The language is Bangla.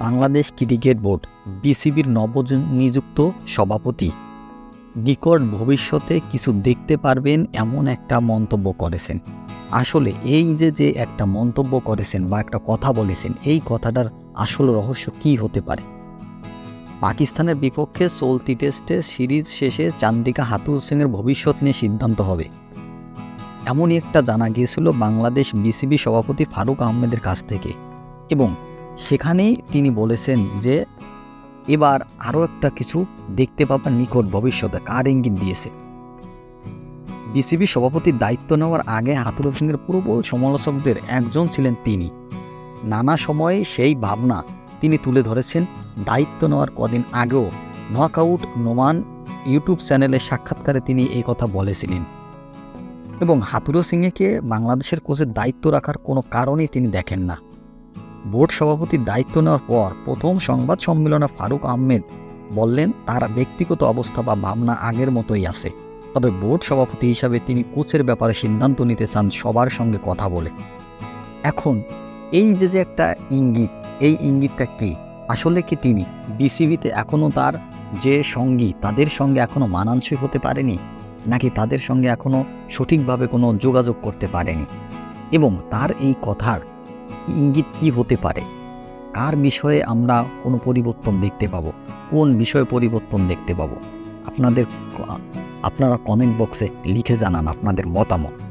বাংলাদেশ ক্রিকেট বোর্ড, বিসিবির নবনিযুক্ত সভাপতি। নিকট ভবিষ্যতে কিছু দেখতে পারবেন এমন একটা মন্তব্য করেছেন। আসলে এই যে যে একটা মন্তব্য করেছেন বা একটা কথা বলেছেন, এই কথাটার আসল রহস্য কী হতে পারে? পাকিস্তানের বিপক্ষে চলতি টেস্টে সিরিজ শেষে চান্দিকা হাতুর সিংয়ের ভবিষ্যৎ নিয়ে সিদ্ধান্ত হবে। এমনই একটা জানা গিয়েছিল বাংলাদেশ বিসিবি সভাপতি ফারুক আহমেদের কাছ থেকে। এবং সেখানেই তিনি বলেছেন যে, এবার আরও একটা কিছু দেখতে পাবার নিকট ভবিষ্যতে। কার ইঙ্গিত দিয়েছে? বিসিবি সভাপতির দায়িত্ব নেওয়ার আগে হাতুর সিংয়ের প্রবল সমালোচকদের একজন ছিলেন তিনি। নানা সময়ে সেই ভাবনা তিনি তুলে ধরেছেন দায়িত্ব নেওয়ার কদিন আগেও। নকআউট নোমান ইউটিউব চ্যানেলে সাক্ষাৎকারে তিনি এই কথা বলেছিলেন। এবং হাতুরো সিংকে বাংলাদেশের কোচের দায়িত্ব রাখার কোনো কারণই তিনি দেখেন না। বোর্ড সভাপতির দায়িত্ব নেওয়ার পর প্রথম সংবাদ সম্মেলনে ফারুক আহমেদ বললেন, তার ব্যক্তিগত অবস্থা বা ভাবনা আগের মতোই আছে। তবে বোর্ড সভাপতি হিসাবে তিনি কোচের ব্যাপারে সিদ্ধান্ত নিতে চান সবার সঙ্গে কথা বলে। এখন, এই যে যে একটা ইঙ্গিত, এই ইঙ্গিতটা কি? আসলে কি তিনি বিসিবিতে এখনও তার যে সঙ্গী, তাদের সঙ্গে এখনও মানানসই হতে পারেনি? নাকি তাদের সঙ্গে এখনও সঠিকভাবে কোনো যোগাযোগ করতে পারেনি? এবং তার এই কথার ইঙ্গিত কি হতে পারে। কার বিষয়ে আমরা কোনো পরিবর্তন দেখতে পাবো? কোন বিষয়ে পরিবর্তন দেখতে পাবো? আপনাদের আপনারা কমেন্ট বক্সে লিখে জানান আপনাদের মতামত।